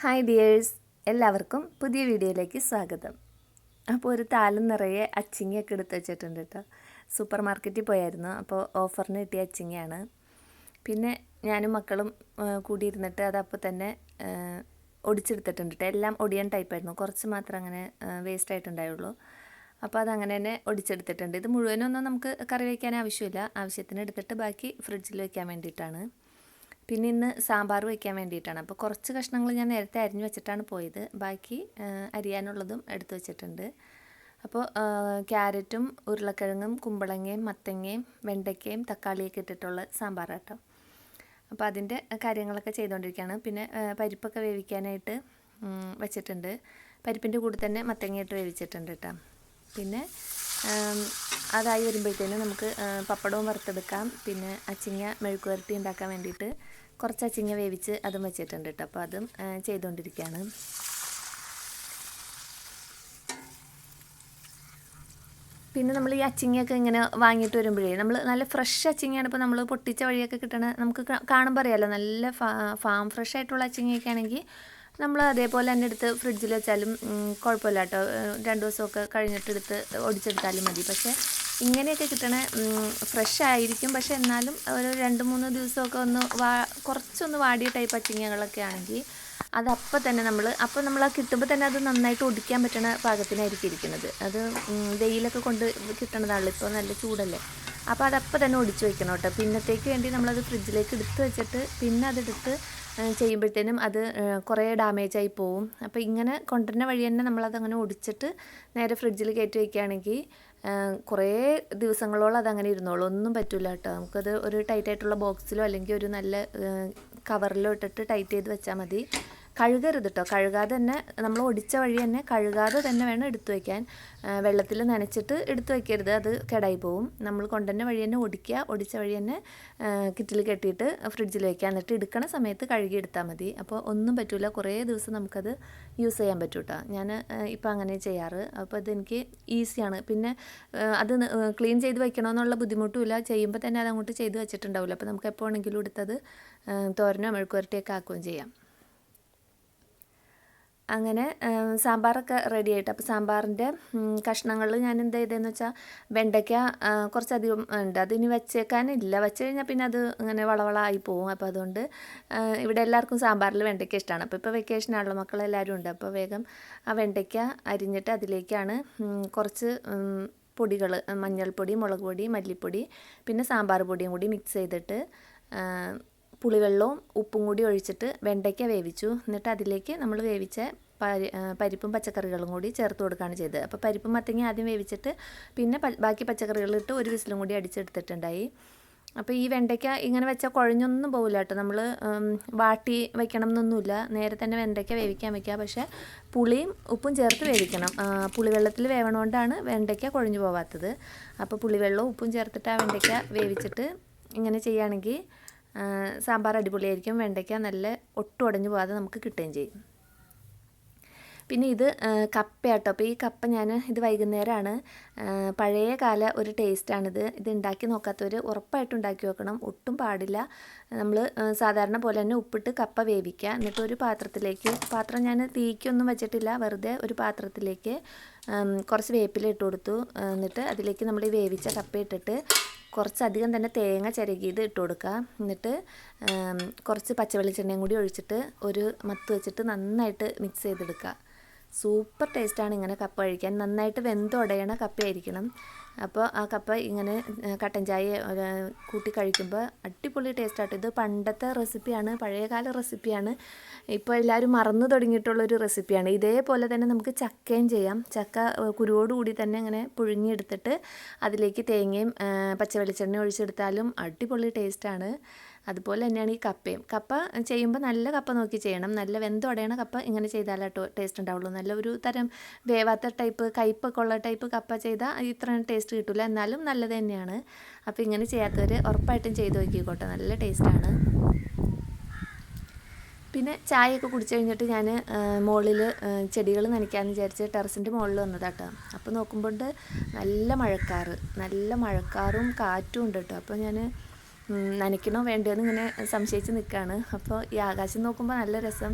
Hi dears എല്ലാവർക്കും പുതിയ വീഡിയോയിലേക്ക് സ്വാഗതം. അപ്പോൾ ഒരു താലം നിറയെ അച്ചിങ്ങയൊക്കെ എടുത്ത് വെച്ചിട്ടുണ്ട് കേട്ടോ. സൂപ്പർ മാർക്കറ്റിൽ പോയായിരുന്നു അപ്പോൾ ഓഫറിന് കിട്ടിയ അച്ചിങ്ങയാണ്. പിന്നെ ഞാനും മക്കളും കൂടിയിരുന്നിട്ട് അതപ്പോൾ തന്നെ ഒടിച്ചെടുത്തിട്ടുണ്ട് കേട്ടോ. എല്ലാം ഒടിയൻ ടൈപ്പായിരുന്നു കുറച്ച് മാത്രം അങ്ങനെ വേസ്റ്റ് ആയിട്ടുണ്ടായുള്ളൂ. അപ്പോൾ അതങ്ങനെ തന്നെ ഒടിച്ചെടുത്തിട്ടുണ്ട്. ഇത് മുഴുവനൊന്നും നമുക്ക് കറി വയ്ക്കാൻ ആവശ്യമില്ല ആവശ്യത്തിന് എടുത്തിട്ട് ബാക്കി ഫ്രിഡ്ജിൽ വയ്ക്കാൻ വേണ്ടിയിട്ടാണ്. പിന്നെ ഇന്ന് സാമ്പാർ വയ്ക്കാൻ വേണ്ടിയിട്ടാണ്. അപ്പോൾ കുറച്ച് കഷ്ണങ്ങൾ ഞാൻ നേരത്തെ അരിഞ്ഞു വെച്ചിട്ടാണ് പോയത്. ബാക്കി അരിയാനുള്ളതും എടുത്തു വെച്ചിട്ടുണ്ട്. അപ്പോൾ ക്യാരറ്റും ഉരുളക്കിഴങ്ങും കുമ്പളങ്ങയും മത്തങ്ങയും വെണ്ടയ്ക്കയും തക്കാളിയൊക്കെ ഇട്ടിട്ടുള്ള സാമ്പാർ കേട്ടോ. അപ്പോൾ അതിന്റെ കാര്യങ്ങളൊക്കെ ചെയ്തുകൊണ്ടിരിക്കുകയാണ്. പിന്നെ പരിപ്പൊക്കെ വേവിക്കാനായിട്ട് വെച്ചിട്ടുണ്ട്. പരിപ്പിന്റെ കൂടെ തന്നെ മത്തങ്ങയിട്ട് വേവിച്ചിട്ടുണ്ട് കേട്ടോ. പിന്നെ അതായി വരുമ്പോഴത്തേനും നമുക്ക് പപ്പടവും വറുത്തെടുക്കാം. പിന്നെ അച്ചിങ്ങ മെഴുക്ക് വരട്ടി ഉണ്ടാക്കാൻ വേണ്ടിയിട്ട് കുറച്ച് അച്ചിങ്ങ വേവിച്ച് അതും വെച്ചിട്ടുണ്ട് കേട്ടോ അപ്പോൾ അതും ചെയ്തുകൊണ്ടിരിക്കുകയാണ് പിന്നെ നമ്മൾ ഈ അച്ചിങ്ങയൊക്കെ ഇങ്ങനെ വാങ്ങിയിട്ട് വരുമ്പോഴേ നമ്മൾ നല്ല ഫ്രഷ് അച്ചിങ്ങയാണ്. ഇപ്പോൾ നമ്മൾ പൊട്ടിച്ച വഴിയൊക്കെ കിട്ടണ നമുക്ക് കാണുമ്പോൾ അറിയാമല്ലോ നല്ല ഫാം ഫ്രഷ് ആയിട്ടുള്ള അച്ചിങ്ങയൊക്കെ ആണെങ്കിൽ നമ്മൾ അതേപോലെ തന്നെ എടുത്ത് ഫ്രിഡ്ജിൽ വെച്ചാലും കുഴപ്പമില്ല കേട്ടോ. രണ്ട് ദിവസമൊക്കെ കഴിഞ്ഞിട്ട് എടുത്ത് ഒടിച്ചെടുത്താലും മതി. പക്ഷേ ഇങ്ങനെയൊക്കെ കിട്ടണ ഫ്രഷ് ആയിരിക്കും. പക്ഷെ എന്നാലും ഒരു രണ്ട് മൂന്ന് ദിവസമൊക്കെ ഒന്ന് വാ കുറച്ചൊന്ന് വാടിയ ടൈപ്പ് അച്ചിങ്ങകളൊക്കെ ആണെങ്കിൽ അത് അപ്പം തന്നെ നമ്മൾ അപ്പം നമ്മൾ ആ കിട്ടുമ്പോൾ തന്നെ അത് നന്നായിട്ട് ഒടിക്കാൻ പറ്റുന്ന പാകത്തിനായിരിക്കും ഇരിക്കുന്നത്. അത് വെയിലൊക്കെ കൊണ്ട് കിട്ടണതാണല്ലോ. ഇപ്പോൾ നല്ല ചൂടല്ലേ? അപ്പോൾ അതപ്പം തന്നെ ഒടിച്ച് വെക്കണം കേട്ടോ. പിന്നത്തേക്ക് വേണ്ടി നമ്മളത് ഫ്രിഡ്ജിലേക്ക് എടുത്ത് വെച്ചിട്ട് പിന്നെ അതെടുത്ത് ചെയ്യുമ്പോഴത്തേനും അത് കുറേ ഡാമേജ് ആയി പോവും. അപ്പോൾ ഇങ്ങനെ കൊണ്ടുവരുന്ന വഴി തന്നെ നമ്മളതങ്ങനെ ഒടിച്ചിട്ട് നേരെ ഫ്രിഡ്ജിൽ കയറ്റി വയ്ക്കുകയാണെങ്കിൽ കുറേ ദിവസങ്ങളോളം അതങ്ങനെ ഇരുന്നോളൂ. ഒന്നും പറ്റില്ല കേട്ടോ. നമുക്കത് ഒരു ടൈറ്റ് ആയിട്ടുള്ള ബോക്സിലോ അല്ലെങ്കിൽ ഒരു നല്ല കവറിലോ ഇട്ടിട്ട് ടൈറ്റ് ചെയ്ത് വെച്ചാൽ മതി. കഴുകരുത് കേട്ടോ കഴുകാതെ തന്നെ നമ്മൾ ഒടിച്ച വഴി തന്നെ കഴുകാതെ തന്നെ വേണം എടുത്തു വയ്ക്കാൻ വെള്ളത്തിൽ നനച്ചിട്ട് എടുത്തു വയ്ക്കരുത് അത് കേടായി പോവും. നമ്മൾ കൊണ്ടുതന്നെ വഴി തന്നെ ഒടിക്കുക. ഒടിച്ച വഴി തന്നെ കിറ്റിൽ കെട്ടിയിട്ട് ഫ്രിഡ്ജിൽ വയ്ക്കുക എന്നിട്ട് എടുക്കണ സമയത്ത് കഴുകി എടുത്താൽ മതി. അപ്പോൾ ഒന്നും പറ്റില്ല കുറേ ദിവസം നമുക്കത് യൂസ് ചെയ്യാൻ പറ്റും കേട്ടോ ഞാൻ ഇപ്പോൾ അങ്ങനെ ചെയ്യാറ്. അപ്പോൾ അതെനിക്ക് ഈസിയാണ്. പിന്നെ അത് ക്ലീൻ ചെയ്ത് വയ്ക്കണമെന്നുള്ള ബുദ്ധിമുട്ടുമില്ല ചെയ്യുമ്പോൾ തന്നെ അത് അങ്ങോട്ട് ചെയ്ത് വെച്ചിട്ടുണ്ടാവില്ല. അപ്പോൾ നമുക്ക് എപ്പോൾ വേണമെങ്കിലും എടുത്തത് തോരനോ മെഴുക്കുവരട്ടിയൊക്കെ ആക്കുകയും ചെയ്യാം. അങ്ങനെ സാമ്പാറൊക്കെ റെഡി ആയിട്ട്. അപ്പോൾ സാമ്പാറിന്റെ കഷ്ണങ്ങളിൽ ഞാൻ എന്താ ചെയ്തതെന്ന് വെച്ചാൽ വെണ്ടയ്ക്ക കുറച്ചധികം ഉണ്ട്. അതിനി വെച്ചേക്കാനില്ല. വെച്ച് കഴിഞ്ഞാൽ പിന്നെ അത് ഇങ്ങനെ വളവളായി പോകും അപ്പോൾ അതുകൊണ്ട് ഇവിടെ എല്ലാവർക്കും സാമ്പാറിൽ വെണ്ടയ്ക്ക ഇഷ്ടമാണ് അപ്പോൾ ഇപ്പോൾ വെക്കേഷനാണല്ലോ മക്കളെല്ലാവരും ഉണ്ട്. അപ്പോൾ വേഗം ആ വെണ്ടയ്ക്ക അരിഞ്ഞിട്ട് അതിലേക്കാണ് കുറച്ച് പൊടികൾ മഞ്ഞൾപ്പൊടി മുളക് പൊടി മല്ലിപ്പൊടി പിന്നെ സാമ്പാർ പൊടിയും കൂടി മിക്സ് ചെയ്തിട്ട് പുളിവെള്ളവും ഉപ്പും കൂടി ഒഴിച്ചിട്ട് വെണ്ടയ്ക്ക വേവിച്ചു. എന്നിട്ട് അതിലേക്ക് നമ്മൾ വേവിച്ച പരി പരിപ്പും പച്ചക്കറികളും കൂടി ചേർത്ത് കൊടുക്കുകയാണ് ചെയ്തത്. അപ്പോൾ പരിപ്പും മത്തങ്ങ ആദ്യം വേവിച്ചിട്ട് പിന്നെ ബാക്കി ബാക്കി പച്ചക്കറികളിട്ട് ഒരു വിസിലും കൂടി അടിച്ചെടുത്തിട്ടുണ്ടായി. അപ്പോൾ ഈ വെണ്ടയ്ക്ക ഇങ്ങനെ വെച്ചാൽ കുഴഞ്ഞൊന്നും പോകില്ല കേട്ടോ. നമ്മൾ വാട്ടി വെക്കണം എന്നൊന്നുമില്ല. നേരെ തന്നെ വെണ്ടയ്ക്ക വേവിക്കാൻ വെക്കുക പക്ഷേ പുളിയും ഉപ്പും ചേർത്ത് വേവിക്കണം. പുളിവെള്ളത്തിൽ വേവണോണ്ടാണ് വെണ്ടയ്ക്ക കുഴഞ്ഞു പോവാത്തത്. അപ്പോൾ പുളിവെള്ളവും ഉപ്പും ചേർത്തിട്ട് ആ വെണ്ടയ്ക്ക വേവിച്ചിട്ട് ഇങ്ങനെ ചെയ്യുകയാണെങ്കിൽ സാമ്പാർ അടിപൊളിയായിരിക്കും. വെണ്ടയ്ക്ക നല്ല ഒട്ടും ഉടഞ്ഞു പോകാതെ നമുക്ക് കിട്ടുകയും ചെയ്യും. പിന്നെ ഇത് കപ്പയാട്ടോ. അപ്പോൾ ഈ കപ്പ ഞാൻ ഇത് വൈകുന്നേരമാണ് പഴയ കാല ഒരു ടേസ്റ്റാണിത് ഇത് ഉണ്ടാക്കി നോക്കാത്തവർ ഉറപ്പായിട്ടും ഉണ്ടാക്കി നോക്കണം. ഒട്ടും പാടില്ല. നമ്മൾ സാധാരണ പോലെ തന്നെ ഉപ്പിട്ട് കപ്പ വേവിക്കുക. എന്നിട്ട് ഒരു പാത്രത്തിലേക്ക് പാത്രം ഞാൻ തീക്കൊന്നും വെച്ചിട്ടില്ല. വെറുതെ ഒരു പാത്രത്തിലേക്ക് കുറച്ച് വേപ്പില ഇട്ട് കൊടുത്തു. എന്നിട്ട് അതിലേക്ക് നമ്മൾ ഈ വേവിച്ച കപ്പ ഇട്ടിട്ട് കുറച്ചധികം തന്നെ തേങ്ങ ചിരകിയത് ഇട്ട് കൊടുക്കുക. എന്നിട്ട് കുറച്ച് പച്ചവെളിച്ചെണ്ണയും കൂടി ഒഴിച്ചിട്ട് ഒരു മത്ത് വെച്ചിട്ട് നന്നായിട്ട് മിക്സ് ചെയ്തെടുക്കുക. സൂപ്പർ ടേസ്റ്റാണ് ഇങ്ങനെ കപ്പ കഴിക്കാൻ. നന്നായിട്ട് വെന്തുടയണ കപ്പയായിരിക്കണം. അപ്പോൾ ആ കപ്പ ഇങ്ങനെ കട്ടൻ ചായ കൂട്ടി കഴിക്കുമ്പോൾ അടിപൊളി ടേസ്റ്റാട്ടോ ഇത് പണ്ടത്തെ റെസിപ്പിയാണ് പഴയകാല റെസിപ്പിയാണ് ഇപ്പോൾ എല്ലാവരും മറന്നു തുടങ്ങിയിട്ടുള്ളൊരു റെസിപ്പിയാണ് ഇതേപോലെ തന്നെ നമുക്ക് ചക്കയും ചെയ്യാം. ചക്ക കുരുവോടുകൂടി തന്നെ ഇങ്ങനെ പുഴുങ്ങിയെടുത്തിട്ട് അതിലേക്ക് തേങ്ങയും പച്ച വെളിച്ചെണ്ണ ഒഴിച്ചെടുത്താലും അടിപൊളി ടേസ്റ്റാണ് അതുപോലെ തന്നെയാണ് ഈ കപ്പയും. കപ്പ ചെയ്യുമ്പോൾ നല്ല കപ്പ നോക്കി ചെയ്യണം. നല്ല വെന്തുടയണ കപ്പ ഇങ്ങനെ ചെയ്താലേ ടേസ്റ്റ് ഉണ്ടാവുള്ളൂ. നല്ല ഒരു തരം വേവാത്ത ടൈപ്പ് കയ്പ്പൊക്കെ ഉള്ള ടൈപ്പ് കപ്പ ചെയ്താൽ ഇത്ര ടേസ്റ്റ് കിട്ടില്ല എന്നാലും നല്ലത് തന്നെയാണ്. അപ്പോൾ ഇങ്ങനെ ചെയ്യാത്തവർ ഉറപ്പായിട്ടും ചെയ്ത് നോക്കിക്കോട്ടെ. നല്ല ടേസ്റ്റാണ് പിന്നെ ചായയൊക്കെ കുടിച്ചു കഴിഞ്ഞിട്ട് ഞാൻ മുകളിൽ ചെടികൾ നനയ്ക്കാമെന്ന് വിചാരിച്ച് ടെറസിന്റെ മുകളിൽ വന്നതാട്ടോ. അപ്പോൾ നോക്കുമ്പോൾ നല്ല മഴക്കാറ്. നല്ല മഴക്കാറും കാറ്റും ഉണ്ട് കേട്ടോ അപ്പോൾ ഞാൻ നനയ്ക്കണോ വേണ്ടോയെന്ന് ഇങ്ങനെ സംശയിച്ച് നിൽക്കുകയാണ് അപ്പോൾ ഈ ആകാശം നോക്കുമ്പോൾ നല്ല രസം.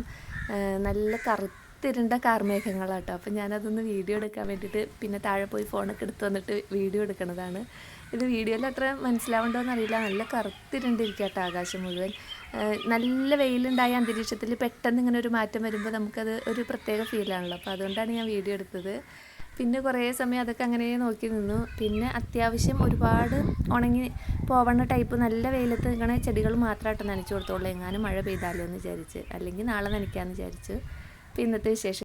നല്ല കറുത്തിരുണ്ട കാർമേഘങ്ങളാട്ടോ. അപ്പോൾ ഞാനതൊന്ന് വീഡിയോ എടുക്കാൻ വേണ്ടിയിട്ട് പിന്നെ താഴെ പോയി ഫോണൊക്കെ എടുത്ത് വന്നിട്ട് വീഡിയോ എടുക്കുന്നതാണ് ഇത് വീഡിയോയിൽ അത്ര മനസ്സിലാവണ്ടോന്ന് എന്നറിയില്ല നല്ല കറുത്തിരുണ്ടിരിക്കട്ടോ ആകാശം മുഴുവൻ. നല്ല വെയിലുണ്ടായ അന്തരീക്ഷത്തിൽ പെട്ടെന്ന് ഇങ്ങനെ ഒരു മാറ്റം വരുമ്പോൾ നമുക്കത് ഒരു പ്രത്യേക ഫീലാണല്ലോ അപ്പോൾ അതുകൊണ്ടാണ് ഞാൻ വീഡിയോ എടുത്തത്. പിന്നെ കുറേ സമയം അതൊക്കെ അങ്ങനെ നോക്കി നിന്നു. പിന്നെ അത്യാവശ്യം ഒരുപാട് ഉണങ്ങി പോവണ ടൈപ്പ് നല്ല വെയിലത്ത് നിൽക്കണ ചെടികൾ മാത്രമായിട്ട് നനച്ചു കൊടുത്തോളൂ. എങ്ങാനും മഴ പെയ്താലോ എന്ന് വിചാരിച്ച്. അല്ലെങ്കിൽ നാളെ നനയ്ക്കാമെന്ന് വിചാരിച്ചു. അപ്പോൾ ഇന്നത്തെ വിശേഷം